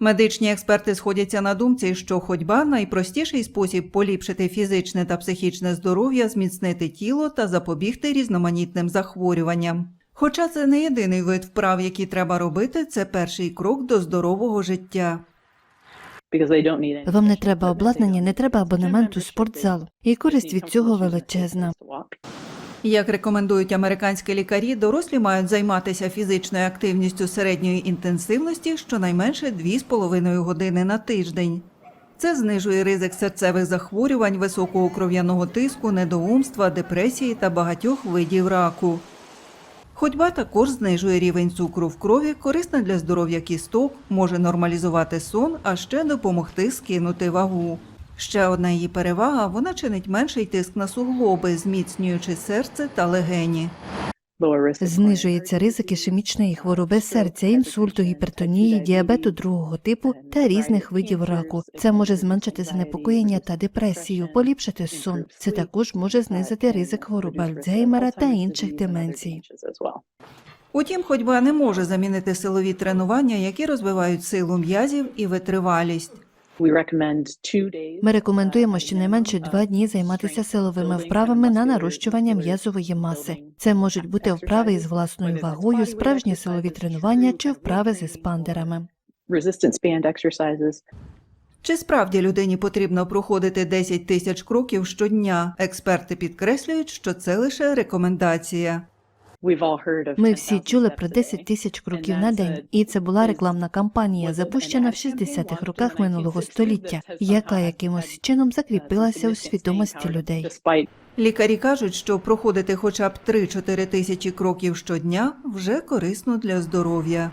Медичні експерти сходяться на думці, що ходьба найпростіший спосіб поліпшити фізичне та психічне здоров'я, зміцнити тіло та запобігти різноманітним захворюванням. Хоча це не єдиний вид вправ, які треба робити, це перший крок до здорового життя. Вам не треба обладнання, не треба абонементу спортзалу. І користь від цього величезна. Як рекомендують американські лікарі, дорослі мають займатися фізичною активністю середньої інтенсивності щонайменше 2,5 години на тиждень. Це знижує ризик серцевих захворювань, високого кров'яного тиску, недоумства, депресії та багатьох видів раку. Ходьба також знижує рівень цукру в крові, корисна для здоров'я кісток, може нормалізувати сон, а ще допомогти скинути вагу. Ще одна її перевага вона чинить менший тиск на суглоби, зміцнюючи серце та легені. Знижується ризик ішемічної хвороби серця, інсульту, гіпертонії, діабету другого типу та різних видів раку. Це може зменшити занепокоєння та депресію, поліпшити сон. Це також може знизити ризик хвороби Альцгеймера та інших деменцій. Утім, ходьба не може замінити силові тренування, які розвивають силу м'язів і витривалість. Ми рекомендуємо щонайменше два дні займатися силовими вправами на нарощування м'язової маси. Це можуть бути вправи із власною вагою, справжні силові тренування чи вправи з еспандерами. resistance band exercises. Чи справді людині потрібно проходити 10 тисяч кроків щодня? Експерти підкреслюють, що це лише рекомендація. We've all heard of Ми всі чули про a 10 тисяч кроків на день, і це була рекламна кампанія, запущена в 60-х роках минулого століття, яка якимось чином закріпилася у свідомості людей. Лікарі кажуть, що проходити хоча б 3-4 тисячі кроків щодня вже корисно для здоров'я.